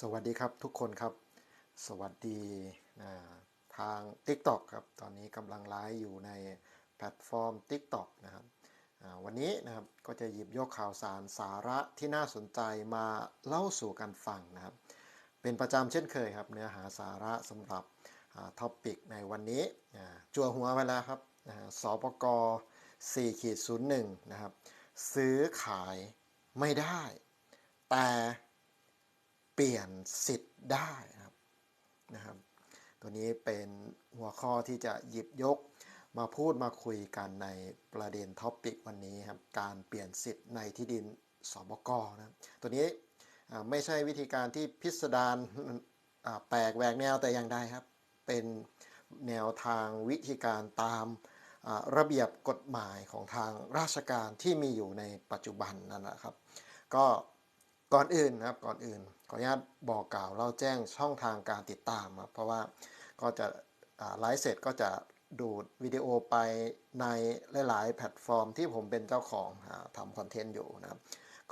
สวัสดีครับทุกคนครับ สวัสดีทาง TikTok ครับ ตอนนี้กำลังไลฟ์อยู่ในแพลตฟอร์ม TikTok นะครับวันนี้นะครับก็จะหยิบยกข่าวสารสาระที่น่าสนใจมาเล่าสู่กันฟังนะครับ เป็นประจำเช่นเคยครับ เนื้อหาสาระสำหรับท็อปปิกในวันนี้อ่าจัวหัวไปแล้วครับสปก4ขีด01นะครับ ซื้อขายไม่ได้ แต่ เปลี่ยนสิทธิ์ได้นะครับนะครับ ตัวนี้เป็นหัวข้อที่จะหยิบยกมาพูดมาคุยกันในประเด็นท็อปิกวันนี้ครับ การเปลี่ยนสิทธิ์ในที่ดินสบกนะตัวนี้ไม่ใช่วิธีการที่พิสดารแปลกแหวกแนวแต่อย่างใดครับ เป็นแนวทางวิธีการตามระเบียบกฎหมายของทางราชการที่มีอยู่ในปัจจุบันนั่นแหละครับ ก็ ก่อนอื่นนะครับก่อนอื่น ขออนุญาตบอกกล่าวเล่าแจ้งช่องทางการติดตามครับเพราะว่าก็จะไลฟ์เสร็จก็จะดูดวิดีโอไปในหลาย ๆ แพลตฟอร์มที่ผมเป็นเจ้าของทำคอนเทนต์อยู่นะครับ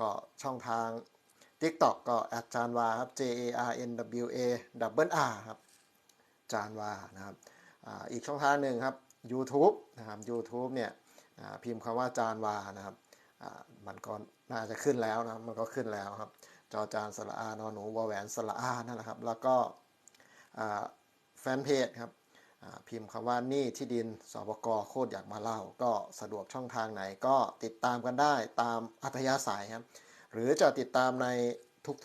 ก็ช่องทาง TikTok ก็อาจารย์วาครับ J A R N W A double R ครับอาจานวานะครับอ,อีกช่องทางหนึ่งครับ YouTube นะครับ YouTube เนี่ยพิมพ์คำว่าจานวานะครับมันก็ น่าจะขึ้นแล้วนะมันก็ขึ้นแล้วครับ จอจานสระอานอนหนูวอแหวนสระอานั่นแหละครับ แล้วก็แฟนเพจครับพิมพ์คำว่านี่ที่ดินสปกโคตรอยากมาเล่า ก็สะดวกช่องทางไหนก็ติดตามกันได้ตามอัธยาศัยครับ หรือจะติดตามใน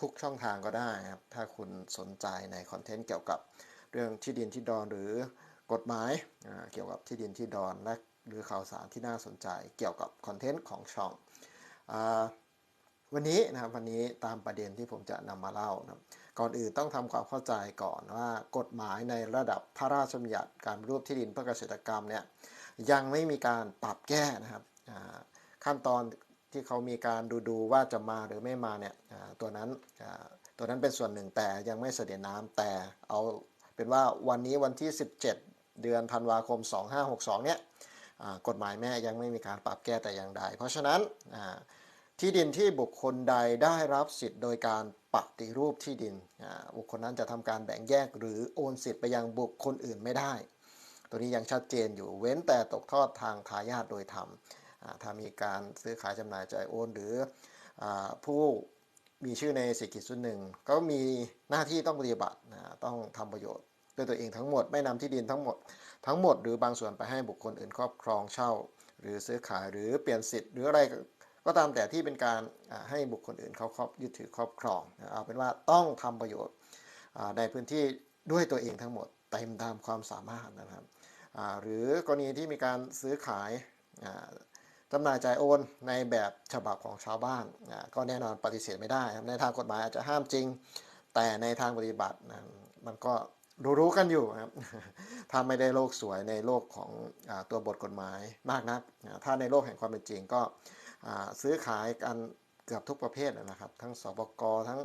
ทุกๆช่องทางก็ได้ครับ ถ้าคุณสนใจในคอนเทนต์เกี่ยวกับเรื่องที่ดินที่ดอนหรือกฎหมายเกี่ยวกับที่ดินที่ดอนและหรือข่าวสารที่น่าสนใจเกี่ยวกับคอนเทนต์ของช่อง วันนี้นะครับวันนี้ตามประเด็นที่ผมจะนำมาเล่านะครับก่อนอื่นต้องทำความเข้าใจก่อนว่ากฎหมายในระดับพระราชบัญญัติการรูปที่ดินเพื่อเกษตรกรรมเนี่ยยังไม่มีการปรับแก้นะครับขั้นตอนที่เขามีการดูดูว่าจะมาหรือไม่มาเนี่ยตัวนั้นตัวนั้นเป็นส่วนหนึ่งแต่ยังไม่เสด็จน้ำแต่เอาเป็นว่าวันนี้วันที่ 17 เดือนธันวาคม 2562เนี่ยกฎหมายแม่ยังไม่มีการปรับแก้แต่อย่างใด เพราะฉะนั้น ที่ดินที่บุคคลใดได้รับสิทธิ์โดยการปฏิรูปที่ดิน บุคคลนั้นจะทำการแบ่งแยกหรือโอนสิทธิ์ไปยังบุคคลอื่นไม่ได้ ตัวนี้ยังชัดเจนอยู่เว้นแต่ตกทอดทางทายาทโดยธรรมถ้ามีการซื้อขายจำหน่ายจ่ายโอนหรืออผู้มีชื่อในสิกิจส่วนหนึ่ง ก็มีหน้าที่ต้องปฏิบัติต้องทำประโยชน์ด้วยตัวเองทั้งหมดไม่นำที่ดินทั้งหมดทั้งหมดหรือบางส่วนไปให้บุคคลอื่นครอบครองเช่า หรือซื้อขายหรือเปลี่ยนสิทธิ์หรืออะไร ก็ตามแต่ที่เป็นการให้บุคคลอื่นเขาครอบยึดถือครอบครองเอาเป็นว่าต้องทำประโยชน์ในพื้นที่ด้วยตัวเองทั้งหมดเต็มตามความสามารถนะครับหรือกรณีที่มีการซื้อขายจำหน่ายจ่ายโอนในแบบฉบับของชาวบ้านก็แน่นอนปฏิเสธไม่ได้ครับในทางกฎหมายอาจจะห้ามจริง แต่ในทางปฏิบัตินะมันก็รู้ๆกันอยู่ครับถ้าไม่ได้โลกสวยในโลกของอตัวบทกฎหมายมากนักถ้าในโลกแห่งความเป็นจริงก็ ซื้อขายกันเกือบทุกประเภทนะครับ ทั้งสปกทั้ง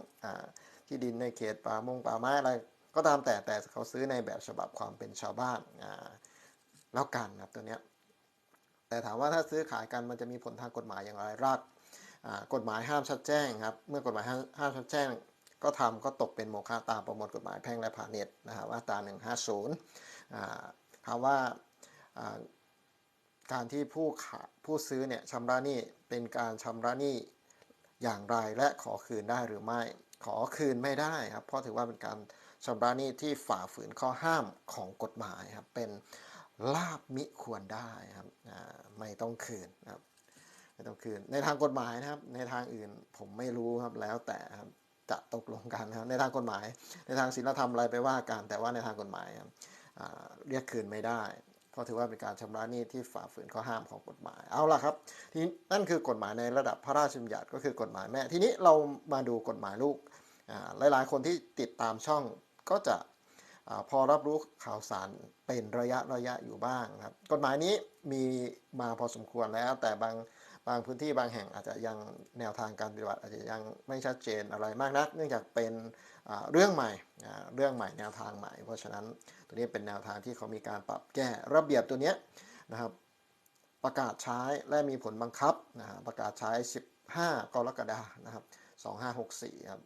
ที่ดินในเขตป่ามงป่าไม้อะไรก็ตามแต่แต่เขาซื้อในแบบฉบับความเป็นชาวบ้านแล้วกันนะครับตัวเนี้ยแต่ถามว่าถ้าซื้อขายกันมันจะมีผลทางกฎหมายอย่างไรรากกฎหมายห้ามชัดแจ้งครับเมื่อกฎหมายห้ามห้ามชัดแจ้ง ก็ทำก็ตกเป็นโมฆะตามประมวลกฎหมายแพ่งและพาณิชย์นะครับมาตรา150อ่าถามว่าอ่า การที่ผู้ขาผู้ซื้อเนี่ยชำระหนี้เป็นการชำระหนี้อย่างไรและขอคืนได้หรือไม่ ขอคืนไม่ได้ครับเพราะถือว่าเป็นการชำระหนี้ที่ฝ่าฝืนข้อห้ามของกฎหมายครับเป็นลาบมิควรได้ครับไม่ต้องคืนครับไม่ต้องคืนในทางกฎหมายนะครับ ในทางอื่นผมไม่รู้ครับแล้วแต่ครับจะตกลงกันนะครับในทางกฎหมาย ในทางศีลธรรมอะไรไปว่ากันแต่ว่าในทางกฎหมายครับเรียกคืนไม่ได้ เพราะถือว่าเป็นการชำระหนี้ที่ฝ่าฝืนข้อห้ามของกฎหมาย เอาล่ะครับ ที่นั่นคือกฎหมายในระดับพระราชบัญญัติก็คือกฎหมายแม่ ทีนี้เรามาดูกฎหมายลูก หลาย ๆ คนที่ติดตามช่องก็จะอพอรับรู้ข่าวสารเป็นระยะระยะอยู่บ้างครับ กฎหมายนี้มีมาพอสมควรแล้ว แต่บางบางพื้นที่บางแห่งอาจจะยังแนวทางการปฏิบัติอาจจะยังไม่ชัดเจนอะไรมากนัก เนื่องจากเป็น เรื่องใหม่เรื่องใหม่แนวทางใหม่ เพราะฉะนั้นตัวนี้เป็นแนวทางที่เขามีการปรับแก้ระเบียบตัวนี้นะครับประกาศใช้และมีผลบังคับนะฮะประกาศใช้ 15 กรกฎาคมนะครับ2564ครับ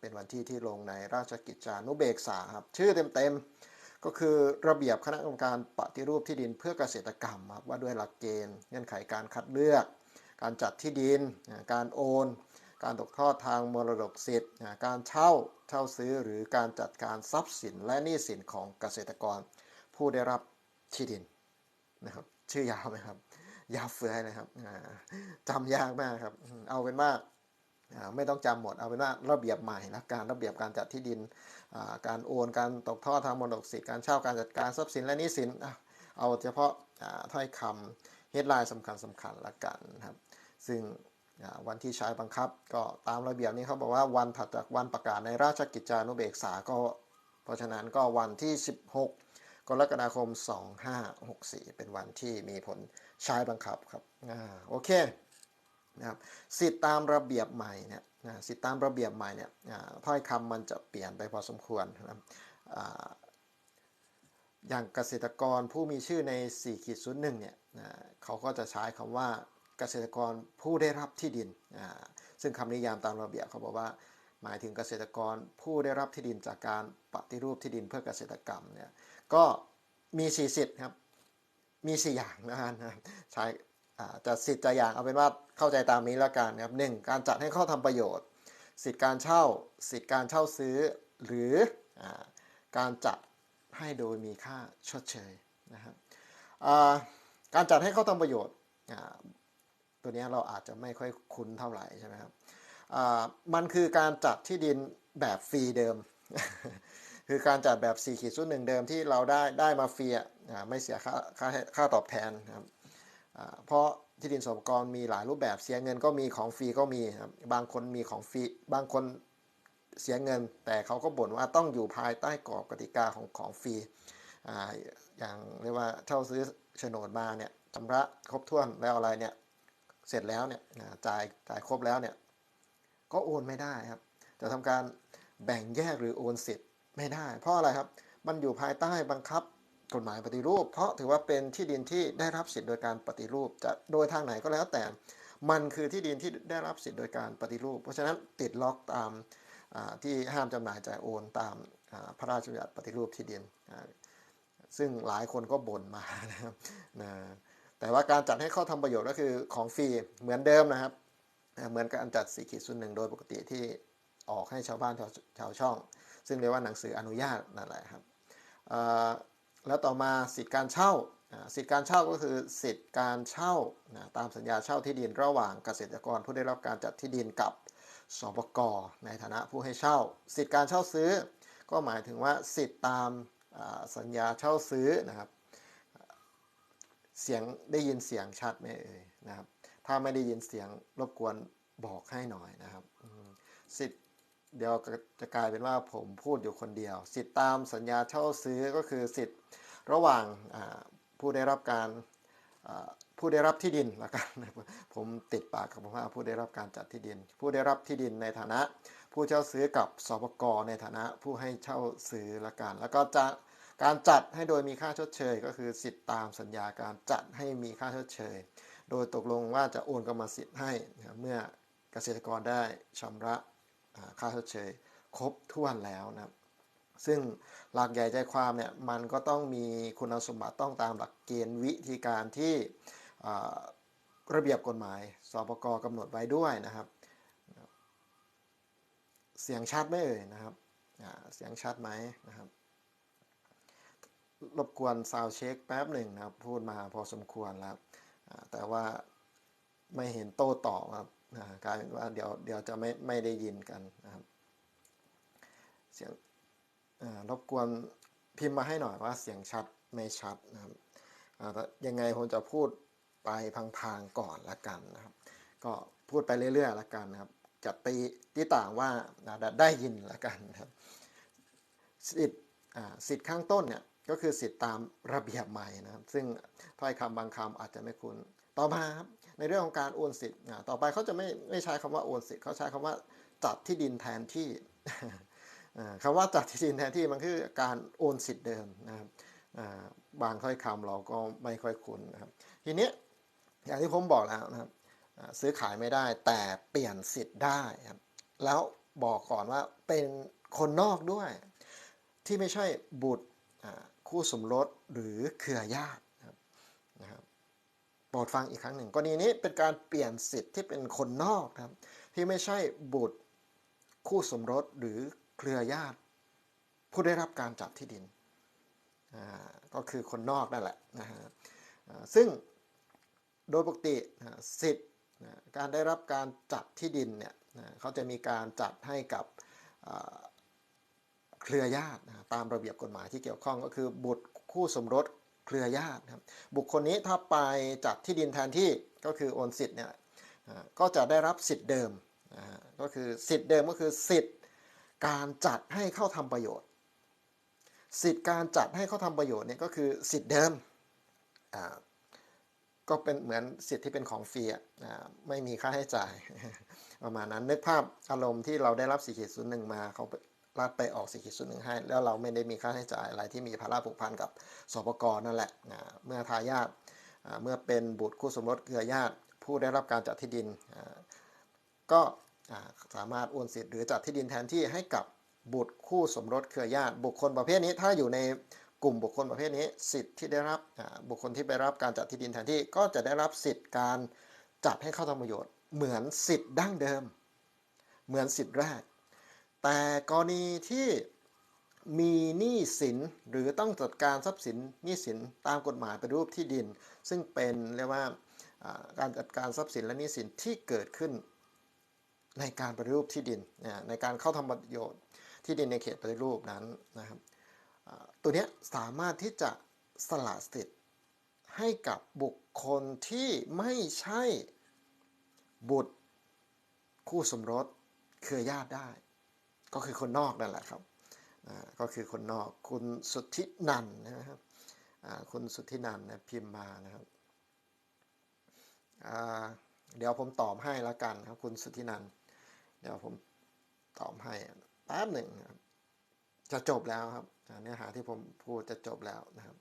เป็นวันที่ที่ลงในราชกิจจานุเบกษาครับชื่อเต็มๆ ก็คือระเบียบคณะกรรมการปฏิรูปที่ดินเพื่อเกษตรกรรมครับว่าด้วยหลักเกณฑ์เงื่อนไขการคัดเลือก การจัดที่ดิน การโอน การตกทอดทางมรดกสิทธิ์การเช่าเช่าซื้อหรือการจัดการทรัพย์สินและหนี้สินของเกษตรกร ผู้ได้รับที่ดินนะครับชื่อยาวไหมครับ ยาวเฟือยเลยครับอ่าจำยากมากครับ เอาเป็นว่าไม่ต้องจำหมดเอาเป็นว่าระเบียบใหม่นะการระเบียบการจัดที่ดินการโอนการตกทอดทางมรดกสิทธิ์การเช่าการจัดการทรัพย์สินและหนี้สินเอาเฉพาะถ้อยคำเฮดไลน์สำคัญสำคัญละกันนะครับ ซึ่ง วันที่ใช้บังคับก็ตามระเบียบนี้เขาบอกว่าวันถัดจากวันประกาศในราชกิจจานุเบกษาก็ เพราะฉะนั้นก็วันที่ 16 กรกฎาคม 2564 เป็นวันที่มีผลใช้บังคับครับอ่าโอเคนะครับสิทธิตามระเบียบใหม่เนี่ยนะสิทธิตามระเบียบใหม่เนี่ยถ้อยคำมันจะเปลี่ยนไปพอสมควรนะครับอย่างเกษตรกรผู้มีชื่อใน4ขีด01เนี่ยเขาก็จะใช้คำว่า เกษตรกรผู้ได้รับที่ดิน ซึ่งคำนิยามตามระเบียบเขาบอกว่า หมายถึงเกษตรกรผู้ได้รับที่ดินจากการปฏิรูปที่ดินเพื่อเกษตรกรรมเนี่ยก็มีสี่สิทธิ์ครับมีสี่อย่างนะครับใช้จะสิทธิ์จะอย่างเอาเป็นว่าเข้าใจตามนี้แล้วกันครับหนึ่งการจัดให้เข้าทำประโยชน์ สิทธิ์การเช่า สิทธิ์การเช่าซื้อหรืออการจัดให้โดยมีค่าชดเชยนะครับการจัดให้เข้าทำประโยชน์ ตัวนี้เราอาจจะไม่ค่อยคุ้นเท่าไหร่ใช่ไหมครับมันคือการจัดที่ดินแบบฟรีเดิม คือการจัดแบบ4ขีดศูนย์หนึ่งเดิมที่เราได้ได้มาฟรีไม่เสียค่าค่าค่าตอบแทนครับเพราะที่ดินสมกรมีหลายรูปแบบเสียเงินก็มีของฟรีก็มีครับบางคนมีของฟรีบางคนเสียเงิน แต่เขาก็บ่นว่าต้องอยู่ภายใต้กรอบกติกาของของฟรีอย่างเรียกว่าเช่าซื้อโฉนดมาเนี่ยชำระครบถ้วนแล้วอะไรเนี่ย เสร็จแล้วเนี่ยจ่ายจ่ายครบแล้วเนี่ยก็โอนไม่ได้ครับ จะทำการแบ่งแยกหรือโอนสิทธิ์ไม่ได้ เพราะอะไรครับ มันอยู่ภายใต้บังคับกฎหมายปฏิรูป เพราะถือว่าเป็นที่ดินที่ได้รับสิทธิ์โดยการปฏิรูป จะโดยทางไหนก็แล้วแต่ มันคือที่ดินที่ได้รับสิทธิ์โดยการปฏิรูป เพราะฉะนั้นติดล็อกตามที่ห้ามจำหน่ายจ่ายโอนตามพระราชบัญญัติปฏิรูปที่ดิน ซึ่งหลายคนก็บ่นมานะครับ แต่ว่าการจัดให้เข้าทำประโยชน์ก็คือของฟรีเหมือนเดิมนะครับ เหมือนการจัดสี่ขีดศูนย์หนึ่งโดยปกติที่ออกให้ชาวบ้านชาวชาวช่อง ซึ่งเรียกว่าหนังสืออนุญาตนั่นแหละครับแล้วต่อมาสิทธิการเช่าสิทธิการเช่าก็คือสิทธิการเช่าตามสัญญาเช่าที่ดินระหว่างเกษตรกรผู้ได้รับการจัดที่ดินกับสปกในฐานะผู้ให้เช่า สิทธิการเช่าซื้อ ก็หมายถึงว่าสิทธิตามสัญญาเช่าซื้อนะครับ เสียงได้ยินเสียงชัดไหมเอ่ยนะครับ ถ้าไม่ได้ยินเสียงรบกวนบอกให้หน่อยนะครับสิทธิ์เดี๋ยวจะกลายเป็นว่าผมพูดอยู่คนเดียว สิทธิ์ตามสัญญาเช่าซื้อก็คือสิทธิ์ระหว่างผู้ได้รับการผู้ได้รับที่ดินละกันผมติดปากกับผมว่าผู้ได้รับการจัดที่ดิน ผู้ได้รับที่ดินในฐานะ ผู้เช่าซื้อกับสปกในฐานะผู้ให้เช่าซื้อละกัน แล้วก็จะ การจัดให้โดยมีค่าชดเชย ก็คือสิทธิตามสัญญาการจัดให้มีค่าชดเชย โดยตกลงว่าจะโอนกรรมสิทธิ์ให้เมื่อเกษตรกรได้ชำระค่าชดเชย ครบถ้วนแล้วนะครับซึ่งหลักใหญ่ใจความเนี่ยมันก็ต้องมีคุณสมบัติต้องตามหลักเกณฑ์วิธีการที่ระเบียบกฎหมายสปกกำหนดไว้ด้วยนะครับ เสียงชัดไหมเอ่ยนะครับเสียงชัดไหมนะครับ รบกวนซาวเช็คแป๊บหนึ่งนะครับ พูดมาพอสมควรแล้วแต่ว่าไม่เห็นโต้ตอบครับกลายเป็นว่าเดี๋ยวเดี๋ยวจะไม่ไม่ได้ยินกันนะครับเสียงรบกวนพิมพ์มาให้หน่อยว่าเสียงชัดไม่ชัดนะครับยังไงผมจะพูดไปพังๆก่อนละกันนะครับ ก็พูดไปเรื่อยๆละกันนะครับจะตีที่ต่างว่าได้ยินละกันนะครับสิทธิ์สิทธิ์ข้างต้นเนี่ย ก็คือสิทธิตามระเบียบใหม่นะครับซึ่งถ้อยคำบางคำอาจจะไม่คุ้นต่อมาครับในเรื่องของการโอนสิทธิ์ต่อไปเขาจะไม่ไม่ใช้คำว่าโอนสิทธิ์เขาใช้คำว่าจัดที่ดินแทนที่อ่าคำว่าจัดที่ดินแทนที่มันคือการโอนสิทธิ์เดิมนะครับบางถ้อยคำเราก็ไม่ค่อยคุ้นนะครับทีนี้อย่างที่ผมบอกแล้วนะครับซื้อขายไม่ได้แต่เปลี่ยนสิทธิ์ได้ครับแล้วบอกก่อนว่าเป็นคนนอกด้วย ที่ไม่ใช่บุตร คู่สมรสหรือเครือญาตินะครับนะครับโปรดฟังอีกครั้งหนึ่งกรณีนี้เป็นการเปลี่ยนสิทธิ์ที่เป็นคนนอกนะครับ ที่ไม่ใช่บุตรคู่สมรสหรือเครือญาติ ผู้ได้รับการจัดที่ดินก็คือคนนอกนั่นแหละนะฮะซึ่งโดยปกติสิทธิ์การได้รับการจัดที่ดินเนี่ยเขาจะมีการจัดให้กับ เครือญาติตามระเบียบกฎหมายที่เกี่ยวข้องก็คือบุตรคู่สมรสเครือญาตินะครับบุคคลนี้ถ้าไปจัดที่ดินแทนที่ก็คือโอนสิทธิ์เนี่ยก็จะได้รับสิทธิ์เดิมก็คือสิทธิ์เดิมก็คือสิทธิ์การจัดให้เข้าทำประโยชน์ สิทธิ์การจัดให้เข้าทำประโยชน์เนี่ยก็คือสิทธิ์เดิมก็เป็นเหมือนสิทธิ์ที่เป็นของฟรีอะไม่มีค่าใช้จ่ายประมาณนั้นนึกภาพอารมณ์ที่เราได้รับ4ขีดศูนย์หนึ่งมาเขา รัดไปออก4ขีดศูนย์หนึ่งให้แล้วเราไม่ได้มีค่าใช้จ่ายอะไรที่มีภาระผูกพันกับสปกนั่นแหละอ่าเมื่อทายาทเมื่อเป็นบุตรคู่สมรสเครือญาติผู้ได้รับการจัดที่ดิน ก็สามารถโอนสิทธิ์หรือจัดที่ดินแทนที่ให้กับบุตรคู่สมรสเครือญาติบุคคลประเภทนี้ถ้าอยู่ในกลุ่มบุคคลประเภทนี้ สิทธิ์ที่ได้รับบุคคลที่ไปรับการจัดที่ดินแทนที่ก็จะได้รับสิทธิ์การจัดให้เข้าทำประโยชน์ เหมือนสิทธิ์ดั้งเดิม เหมือนสิทธิ์แรก แต่กรณีที่มีหนี้สินหรือต้องจัดการทรัพย์สินหนี้สินตามกฎหมายเป็นรูปที่ดิน ซึ่งเป็นเรียกว่าการจัดการทรัพย์สินและหนี้สินที่เกิดขึ้นในการปฏิรูปที่ดินในการเข้าทำประโยชน์ที่ดินในเขตปฏิรูปนั้นนะครับตัวนี้สามารถที่จะสละสิทธิ์ให้กับบุคคลที่ไม่ใช่บุตรคู่สมรสเครือญาติได้ ก็คือคนนอกนั่นแหละครับก็คือคนนอกคุณสุทธินันนะครับคุณสุทธินันนะพิมพ์มานะครับเดี๋ยวผมตอบให้แล้วกันครับ คุณสุทธินันเดี๋ยวผมตอบให้แป๊บหนึ่งครับจะจบแล้วครับเนื้อหาที่ผมพูดจะจบแล้วนะครับ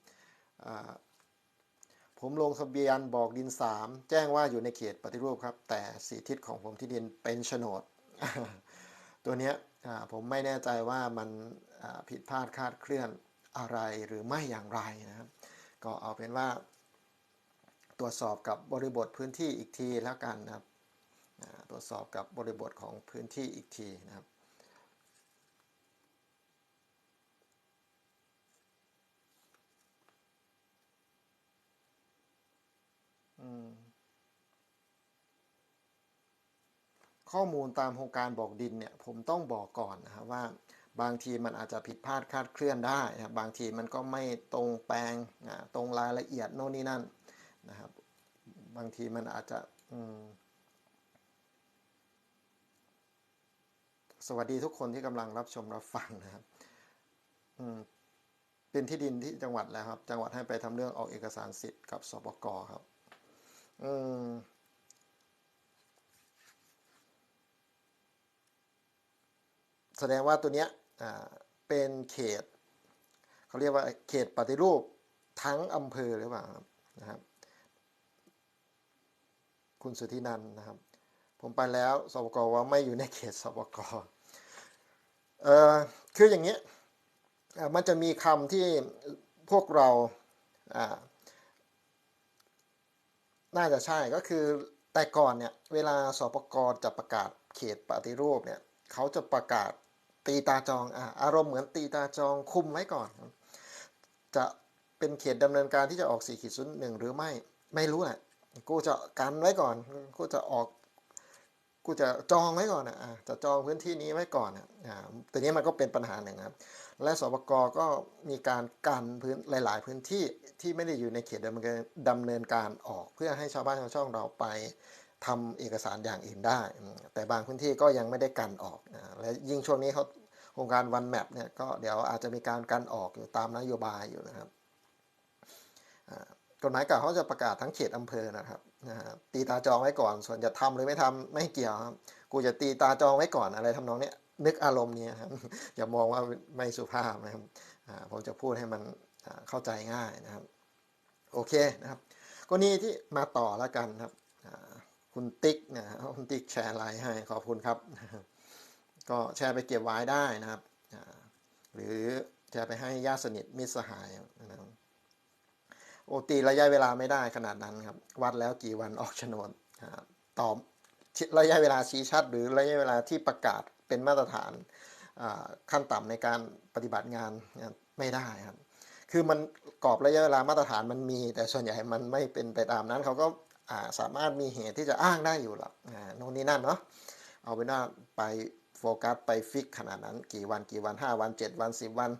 ผมลงทะเบียนบอกดินสามแจ้งว่าอยู่ในเขตปฏิรูปครับ แต่สีทิศของผมที่ดินเป็นโฉนด ตัวเนี้ย ผมไม่แน่ใจว่ามันผิดพลาดคาดเคลื่อนอะไรหรือไม่อย่างไรนะครับ ก็เอาเป็นว่า ตรวจสอบกับบริบทพื้นที่อีกทีแล้วกันนะครับตรวจสอบกับบริบทของพื้นที่อีกทีนะครับ ข้อมูลตามโครงการบอกดินเนี่ยผมต้องบอกก่อนนะครับว่าบางทีมันอาจจะผิดพลาดคลาดเคลื่อนได้นะครับบางทีมันก็ไม่ตรงแปลงตรงรายละเอียดโน่นนี่นั่นนะครับ บางทีมันอาจจะสวัสดีทุกคนที่กำลังรับชมรับฟังนะครับเป็นที่ดินที่จังหวัดแล้วครับ จังหวัดให้ไปทำเรื่องออกเอกสารสิทธิ์กับสปกครับอืม แสดงว่าตัวเนี้ยเป็นเขตเขาเรียกว่าเขตปฏิรูปทั้งอำเภอหรือเปล่าครับนะครับ คุณสุธินันนะครับ ผมไปแล้วสปกว่าไม่อยู่ในเขตสปกเอ่อคืออย่างนี้มันจะมีคำที่พวกเราน่าจะใช่ก็คือแต่ก่อนเนี่ยเวลาสปกรจะประกาศเขตปฏิรูปเนี่ยเขาจะประกาศ ตีตาจองอะอารมณ์เหมือนตีตาจองคุมไว้ก่อน จะเป็นเขตดำเนินการที่จะออก4ขีดศูนย์หนึ่งหรือไม่ไม่รู้แหละกูจะกันไว้ก่อน กูจะออก กูจะจองไว้ก่อนอะจะจองพื้นที่นี้ไว้ก่อนอะตัวนี้มันก็เป็นปัญหาหนึ่งครับ และสปกก็มีการกันพื้นหลาย ๆ พื้นที่ที่ไม่ได้อยู่ในเขตดำเนินการออก เพื่อให้ชาวบ้านชาวช่องเราไป ทำเอกสารอย่างอื่นได้ แต่บางพื้นที่ก็ยังไม่ได้กันออกนะและยิ่งช่วงนี้เขาโครงการวันแมปเนี่ยก็เดี๋ยวอาจจะมีการกันออกอยู่ตามนโยบายอยู่นะครับกฎหมายเก่าเขาจะประกาศทั้งเขตอำเภอนะครับนะฮะตีตาจองไว้ก่อน ส่วนจะทำหรือไม่ทำไม่เกี่ยวครับกูจะตีตาจองไว้ก่อนอะไรทำนองนี้นึกอารมณ์นี้ครับอย่ามองว่าไม่สุภาพนะครับผมจะพูดให้มันเข้าใจง่ายนะครับ โอเคนะครับกรณีที่มาต่อแล้วกันครับ คุณติ๊กนะคุณติ๊กแชร์ไลน์ให้ขอบคุณครับ ก็แชร์ไปเก็บไว้ได้นะครับ หรือแชร์ไปให้ญาติสนิทมิตรสหายนะครับโอตีระยะเวลาไม่ได้ขนาดนั้นครับ วัดแล้วกี่วันออกโฉนดตอบระยะเวลาชี้ชัด หรือระยะเวลาที่ประกาศเป็นมาตรฐานขั้นต่ำในการปฏิบัติงานไม่ได้ครับ คือมันกรอบระยะเวลามาตรฐานมันมี แต่ส่วนใหญ่มันไม่เป็นไปตามนั้นเขาก็ สามารถมีเหตุที่จะอ้างได้อยู่หรอกอ่าโน่นนี่นั่นเนาะเอาเป็นว่าไปโฟกัสไปฟิกขนาดนั้นกี่วันกี่วัน 5 วัน 7 วัน 10 วัน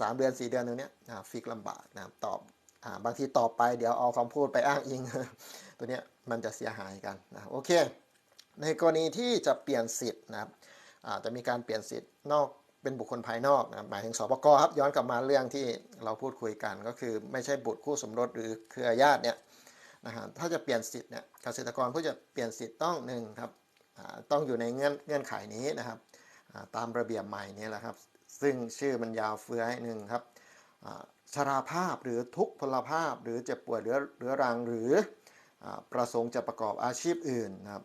สามเดือน 4 เดือนตรงเนี้ยฟิกลำบากนะครับตอบอบางทีตอบไปเดี๋ยวเอาคำพูดไปอ้างอิง ตัวเนี้ยมันจะเสียหายกันนะโอเค ในกรณีที่จะเปลี่ยนสิทธิ์นะครับจะมีการเปลี่ยนสิทธิ์นอกเป็นบุคคลภายนอกนะหมายถึงสปกครับย้อนกลับมาเรื่องที่เราพูดคุยกันก็คือไม่ใช่บุตรคู่สมรสหรือเครือญาติเนี่ย นะฮะถ้าจะเปลี่ยนสิทธิ์เนี่ยเกษตรกรผู้จะเปลี่ยนสิทธิ์ต้องหนึ่งครับต้องอยู่ในเงื่อนเงื่อนไขนี้นะครับตามระเบียบใหม่นี้แหละครับ ซึ่งชื่อมันยาวเฟื้อยหนึ่งครับชราภาพหรือทุกพลภาพ หรือเจ็บป่วยเรื้อเรื้อรังหรือประสงค์จะประกอบอาชีพอื่นนะครับ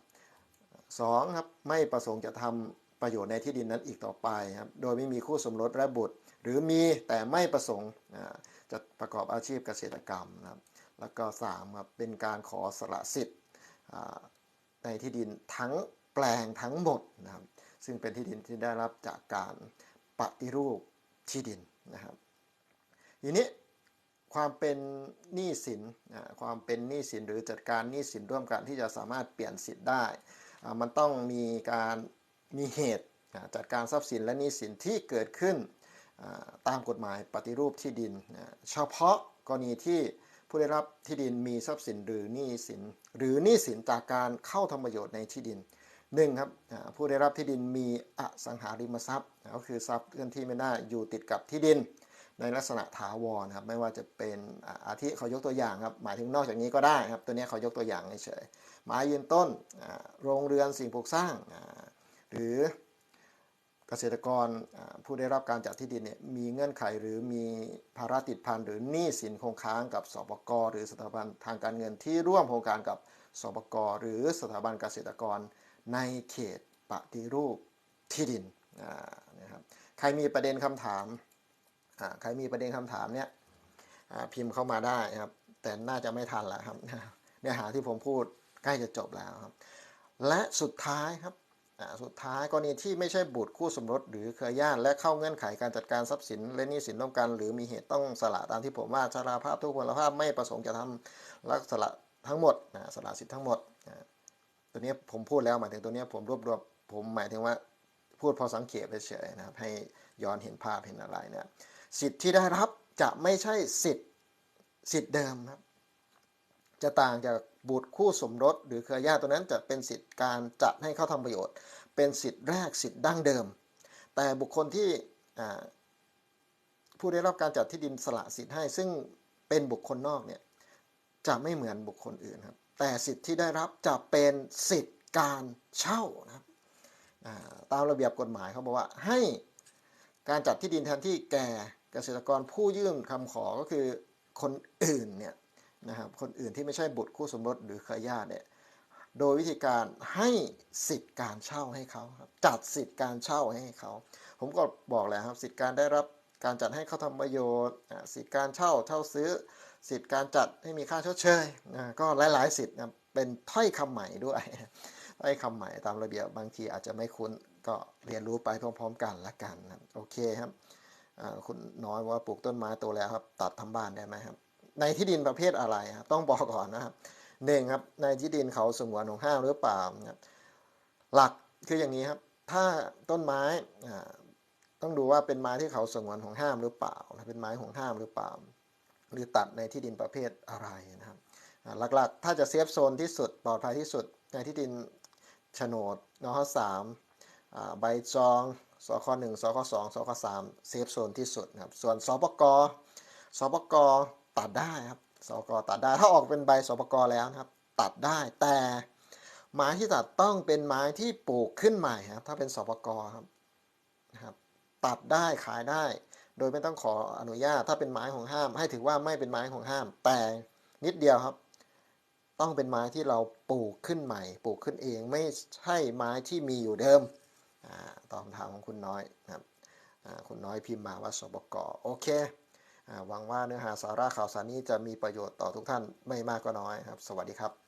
สองครับไม่ประสงค์จะทำประโยชน์ในที่ดินนั้นอีกต่อไปครับโดยไม่มีคู่สมรสและบุตร หรือมีแต่ไม่ประสงค์จะประกอบอาชีพเกษตรกรรมนะครับ แล้วก็สามครับเป็นการขอสละสิทธิ์ในที่ดินทั้งแปลงทั้งหมดนะครับซึ่งเป็นที่ดินที่ได้รับจากการปฏิรูปที่ดินนะครับทีนี้ความเป็นหนี้สินความเป็นหนี้สินหรือจัดการหนี้สินร่วมกันที่จะสามารถเปลี่ยนสิทธิ์ได้ มันต้องมีการมีเหตุจัดการทรัพย์สินและหนี้สินที่เกิดขึ้นตามกฎหมายปฏิรูปที่ดินเฉพาะกรณีที่ ผู้ได้รับที่ดินมีทรัพย์สินหรือหนี้สิน หรือหนี้สินจากการเข้าทำประโยชน์ในที่ดินหนึ่งครับผู้ได้รับที่ดินมีอสังหาริมทรัพย์ก็คือทรัพย์เคลื่อนที่ไม่ได้อยู่ติดกับที่ดิน ในลักษณะถาวรครับไม่ว่าจะเป็นอาทิเขายกตัวอย่างครับหมายถึงนอกจากนี้ก็ได้ครับตัวนี้เขายกตัวอย่างเฉยไม้ยืนต้นโรงเรือนสิ่งปลูกสร้างหรือ กษตรกรผู้ได้รับการจัดที่ดินเนี่ยมีเงื่อนไขหรือมีภาระติดพันหรือหนี้สินคงค้างกับสปกหรือสถาบันทางการเงินที่ร่วมโครงการกับสปกหรือสถาบันเกษตรกรในเขตปฏิรูปที่ดินนะครับใครมีประเด็นคำถามใครมีประเด็นคำถามเนี่ยพิมพ์เข้ามาได้ครับแต่น่าจะไม่ทันแล้วครับเนื้อหาที่ผมพูดใกล้จะจบแล้วครับและสุดท้ายครับ สุดท้ายกรณีที่ไม่ใช่บุตรคู่สมรสหรือเครือญาติและเข้าเงื่อนไขการจัดการทรัพย์สิน และหนี้สินร่วมกัน หรือมีเหตุต้องสละตามที่ผมว่าชราภาพทุกพลภาพไม่ประสงค์จะทำลักสละทั้งหมดนะสละสิทธิ์ทั้งหมดนะตัวนี้ผมพูดแล้วหมายถึงตัวนี้ผมรวบรวมผมหมายถึงว่าพูดพอสังเกตเฉยๆนะครับให้ย้อนเห็นภาพเห็นอะไรเนี่ยสิทธิ์ที่ได้รับจะไม่ใช่สิทธิ์สิทธิ์เดิมครับ จะต่างจากบุตรคู่สมรส หรือเครือญาติตัวนั้นจะเป็นสิทธิการจัดให้เข้าทำประโยชน์ เป็นสิทธิแรกสิทธิดั้งเดิม แต่บุคคลที่ผู้ได้รับการจัดที่ดินสละสิทธิ์ให้ ซึ่งเป็นบุคคลนอกเนี่ยจะไม่เหมือนบุคคลอื่นครับ แต่สิทธิ์ที่ได้รับจะเป็นสิทธิการเช่านะครับตามระเบียบกฎหมายเขาบอกว่าให้การจัดที่ดินแทนที่แก่เกษตรกรผู้ยื่นคำขอก็คือคนอื่นเนี่ย นะครับคนอื่นที่ไม่ใช่บุตรคู่สมรสหรือเครือญาติเนี่ยโดยวิธีการให้สิทธิ์การเช่าให้เขาครับจัดสิทธิ์การเช่าให้เขา ผมก็บอกแล้วครับสิทธิ์การได้รับการจัดให้เขาทำประโยชน์สิทธิ์การเช่าเช่าซื้อ สิทธิ์การจัดให้มีค่าชดเชยก็หลาย ๆ สิทธิ์เป็นถ้อยคำใหม่ด้วยถ้อยคำใหม่ตามระเบียบบางทีอาจจะไม่คุ้นก็เรียนรู้ไปพร้อม ๆ กันละกันโอเคครับคุณน้อยว่าปลูกต้นไม้โตแล้วครับ ตัดทำบ้านได้ไหมครับ ในที่ดินประเภทอะไรครับต้องบอกก่อนนะครับหนึ่งครับในที่ดินเขาสงวนของห้ามหรือเปล่าครับหลักคืออย่างนี้ครับ ถ้าต้นไม้ต้องดูว่าเป็นไม้ที่เขาสงวนของห้ามหรือเปล่าเป็นไม้ของห้ามหรือเปล่า หรือตัดในที่ดินประเภทอะไรนะครับหลักๆ ถ้าจะเซฟโซนที่สุดปลอดภัยที่สุดในที่ดินโฉนดนอสามใบจองสคหนึ่งสคสองสคสามเซฟโซนที่สุดนะครับส่วนสปกสปก ตัดได้ครับสปกตัดได้ ถ้าออกเป็นใบสปกแล้วนะครับ ตัดได้แต่ไม้ที่ตัดต้องเป็นไม้ที่ปลูกขึ้นใหม่ครับ ถ้าเป็นสปกครับนะครับตัดได้ขายได้ โดยไม่ต้องขออนุญาต ถ้าเป็นไม้ของห้าม ให้ถือว่าไม่เป็นไม้ของห้าม แต่นิดเดียวครับ ต้องเป็นไม้ที่เราปลูกขึ้นใหม่ ปลูกขึ้นเองไม่ใช่ไม้ที่มีอยู่เดิมอ่าตอบคำถามของคุณน้อยนะครับคุณน้อยพิมพ์มาว่าสบกโอเค หวังว่าเนื้อหาสาระข่าวสารนี้จะมีประโยชน์ต่อทุกท่านไม่มากก็น้อยครับ สวัสดีครับ